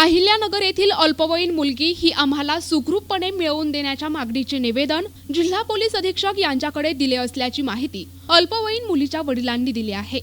अहिल्यानगर येथील अल्पवयीन मुलगी ही आम्हाला सुखरूपपणे मिळवून देण्याच्या मागणीचे निवेदन जिल्हा पोलीस अधीक्षक यांच्याकडे दिले असल्याची माहिती अल्पवयीन मुलीच्या वडिलांनी दिली आहे.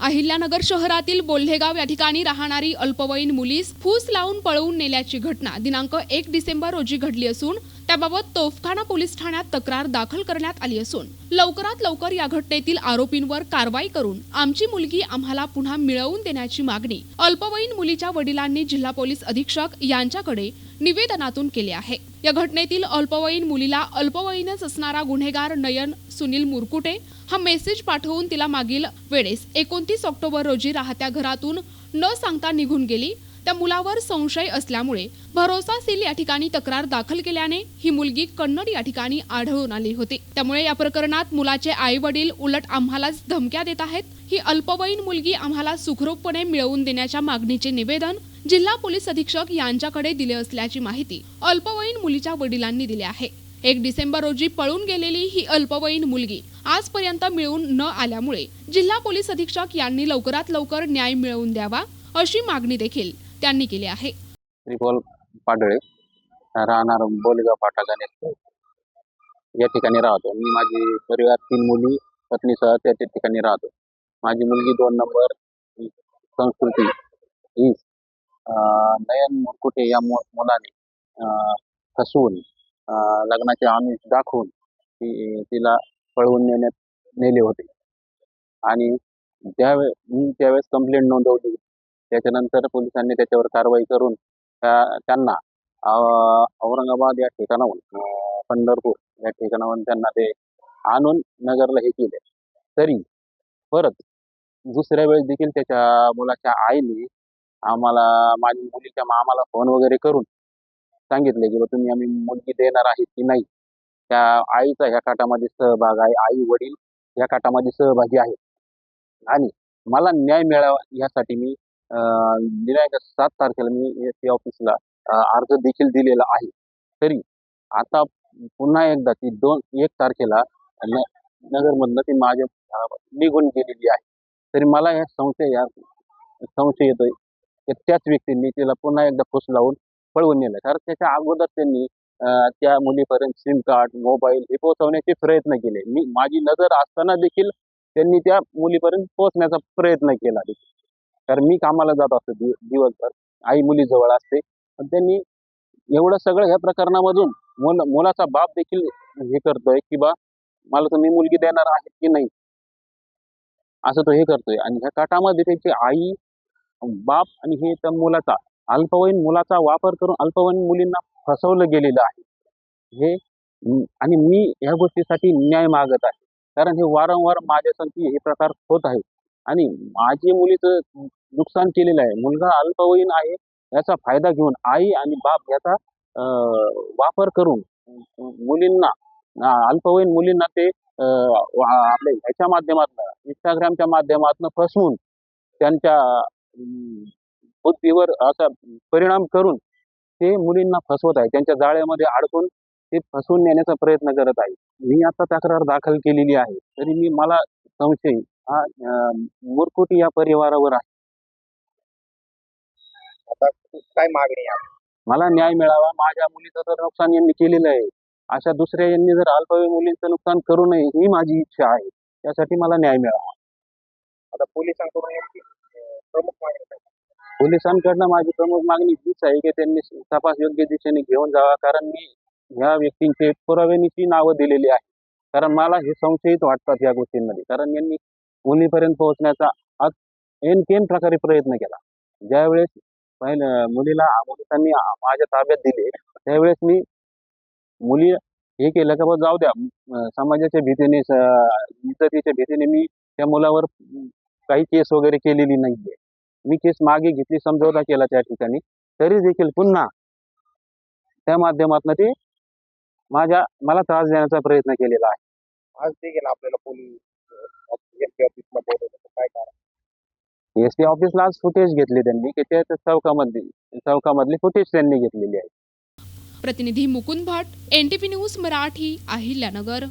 अहिल्यानगर शहरातील बोल्हेगाव या ठिकाणी राहणारी अल्पवयीन मुलीस फूस लावून पळवून नेल्याची घटना दिनांक एक डिसेंबर रोजी घडली असून त्याबाबत तोफखाना पोलीस ठाण्यात तक्रार दाखल करण्यात आली असून लवकरात लवकर या घटनेतील आरोपींवर कारवाई करून आमची मुलगी आम्हाला पुन्हा मिळवून देण्याची मागणी अल्पवयीन मुलीच्या वडिलांनी जिल्हा पोलीस अधीक्षक यांच्याकडे निवेदनातून केले आहे. या घटनेतील अल्पवयीन मुलीला अल्पवयीनच असणारा गुन्हेगार नयन सुनील मुरकुटे हा मेसेज पाठवून तिला मागील वेळेस एकोणतीस ऑक्टोबर रोजी राहत्या घरातून न सांगता निघून गेली त्या मुलावर संशय असल्यामुळे भरोसाशील या ठिकाणी तक्रार दाखल केल्याने ही मुलगी कन्नड या ठिकाणी आढळून आली होती. त्यामुळे या प्रकरणात मुलाचे आई वडील उलट आम्हालाच धमक्या देत आहेत. ही अल्पवयीन मुलगी आम्हाला सुखरूपपणे मिळवून देण्याच्या मागणीचे निवेदन जिल्हा पोलीस अधीक्षक यांच्याकडे दिले असल्याची माहिती अल्पवयीन मुलीच्या वडिलांनी दिली आहे. एक डिसेंबर रोजी पळून गेलेली ही अल्पवयीन मुलगी आजपर्यंत मिळून न आल्यामुळे जिल्हा पोलीस अधीक्षक यांनी लवकरात लवकर न्याय मिळवून द्यावा अशी मागणी देखील त्यांनी केली आहे. त्रिपोल पाडळे राहणार बोलगा फाटा गणेश या ठिकाणी राहतो. मी माझी परिवार तीन मुली पत्नीसह त्या ठिकाणी राहतो. माझी मुलगी दोन नंबर संस्कृती ही नयन मुरकुटे या मुलाने फसवून लग्नाचे आमिष दाखवून ती तिला पळवून नेण्यात नेले होते. आणि ज्यावेळेस मी त्यावेळेस कंप्लेंट नोंदवली त्याच्यानंतर पोलिसांनी त्याच्यावर कारवाई करून त्यांना औरंगाबाद या ठिकाणाहून पंढरपूर या ठिकाणाहून त्यांना ते आणून नगरला हे केले. तरी परत दुसऱ्या वेळेस देखील त्याच्या मुलाच्या आईने आम्हाला माझ्या मुलीच्या मामाला फोन वगैरे करून सांगितले की बा तुम्ही आम्ही मुलगी देणार आहेत की नाही? त्या आईचा ह्या काटामध्ये सहभाग आहे. आई वडील या काटामध्ये सहभागी आहेत. आणि मला न्याय मिळावा यासाठी मी दिनांक सात तारखेला मी एस सी ऑफिसला अर्ज देखील दिलेला आहे. तरी आता पुन्हा एकदा ती दोन एक तारखेला नगरमधनं ती माझ्या निघून गेलेली आहे. तरी मला या संशय या संशय येतोय की त्याच व्यक्तींनी तिला पुन्हा एकदा फुस लावून पळवून नेलं. कारण त्याच्या अगोदर त्यांनी त्या मुलीपर्यंत सिम कार्ड मोबाईल हे पोहोचवण्याचे प्रयत्न केले. मी माझी नजर असताना देखील त्यांनी त्या मुलीपर्यंत पोहोचण्याचा प्रयत्न केला देखील. कारण मी कामाला जात असतो दिवसभर. आई मुली जवळ असते. पण त्यांनी एवढं सगळं ह्या प्रकरणामधून मुल मुलाचा बाप देखील हे करतोय की बा मला तुम्ही मुलगी देणार आहे की नाही? असं तो हे करतोय. आणि ह्या काटामध्ये त्याची आई बाप आणि हे त्या मुलाचा अल्पवयीन मुलाचा वापर करून अल्पवयीन मुलींना फसवलं गेलेलं आहे. हे आणि मी ह्या गोष्टीसाठी न्याय मागत आहे. कारण हे वारंवार माझ्यासाठी हे प्रकार होत आहे आणि माझी मुलीचं नुकसान केलेलं आहे. मुलगा अल्पवयीन आहे याचा फायदा घेऊन आई आणि बाप याचा वापर करून मुलींना अल्पवयीन मुलींना ते आपले आपल्या ह्याच्या माध्यमातून इंस्टाग्रामच्या माध्यमातून फसवून त्यांच्या बुद्धीवर असा परिणाम करून ते मुलींना फसवत आहे. त्यांच्या जाळ्यामध्ये अडकून ते फसवून नेण्याचा प्रयत्न करत आहे. मी आता तक्रार दाखल केलेली आहे. तरी मी मला संशय हा मुरकुटी या परिवारावर आहे. काय मागणी आहे? मला न्याय मिळावा माझ्या मुलीचं तर नुकसान यांनी केलेलं आहे. अशा दुसऱ्या यांनी जर अल्पवयीन मुलींचं नुकसान करू नये ही माझी इच्छा आहे. त्यासाठी मला न्याय मिळावा. आता पोलिसांकडून यांची प्रमुख मागणी काय? पोलिसांकडनं माझी प्रमुख मागणी हीच आहे की त्यांनी तपास योग्य दिशेने घेऊन जावा कारण मी ह्या व्यक्तींचे पुराव्यानीची नावं दिलेली आहे कारण मला हे संशयित वाटतात या गोष्टींमध्ये. कारण यांनी मुलीपर्यंत पोहोचण्याचा अत- एनकेन प्रकारे प्रयत्न केला. ज्यावेळेस पहिलं मुलीला पोलिसांनी माझ्या ताब्यात दिले. त्यावेळेस मी मुली हे केलं का बा जाऊ द्या. समाजाच्या भीतीने इज्जतीच्या भीतीने मी त्या मुलावर काही केस वगैरे केलेली नाहीये. मी केस मागे घेतली समजवता केला त्या ठिकाणी. तरी देखील पुन्हा त्या माध्यमातून ते माझ्या मला त्रास देण्याचा प्रयत्न केलेला आहे. आज देखील आपल्याला पोलीस एस टी ऑफिसला आज फुटेज घेतली त्यांनी की ते चौकामधली चौकामधली फुटेज त्यांनी घेतलेली आहे. प्रतिनिधी मुकुंद भट एनटीपी न्यूज मराठी अहिल्यानगर.